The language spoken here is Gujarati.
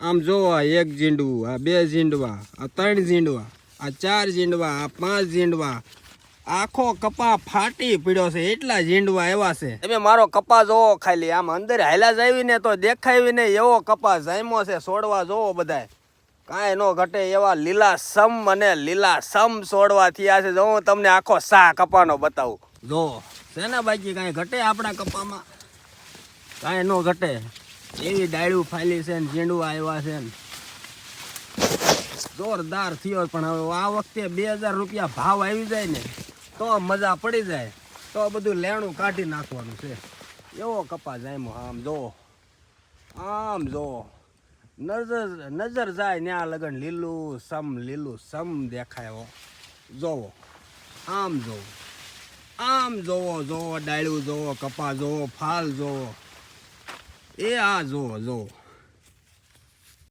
આમ જો આ એક ઝીંડવું આ બે ઝીંડવા આ ત્રણ ઝીંડવા આ ચાર ઝીંડવા આ પાંચ ઝીંડવા. આખો કપા ફાટી પડ્યો છે એટલા ઝીંડવા એવા છે. તમે મારો કપા જોવો ખાલી આમ અંદર હાલા જાવી ને તો દેખાવી ને એવો કપા જામ્યો છે છોડવા જોવો બધાય. કાંઈ નો ઘટે એવા લીલા સમ અને લીલા સમ છોડવા થયા છે. જો હું તમને આખો સા કપાનો બતાવું. જો છે ને બાકી કાંઈ ઘટે આપણા કપામાં? કાંઈ નો ઘટે. એવી ડાળ્યું ફાલી છે ને, ઝીંડું આવ્યા છે ને. જોરદાર થયો પણ હવે આ વખતે બે હજાર રૂપિયા ભાવ આવી જાય ને, તો મજા પડી જાય. તો બધું લેણું કાઢી નાખવાનું છે. એવો કપા જાય આમ જો આમ જો. નજર નજર જાય ત્યાં લગન લીલું સમ લીલું સમ દેખાય જોવો, આમ જોવો આમ જોવો જોવો ડાળ્યું જોવો કપા જોવો, ફાલ જોવો. એ આ જોવો જોવો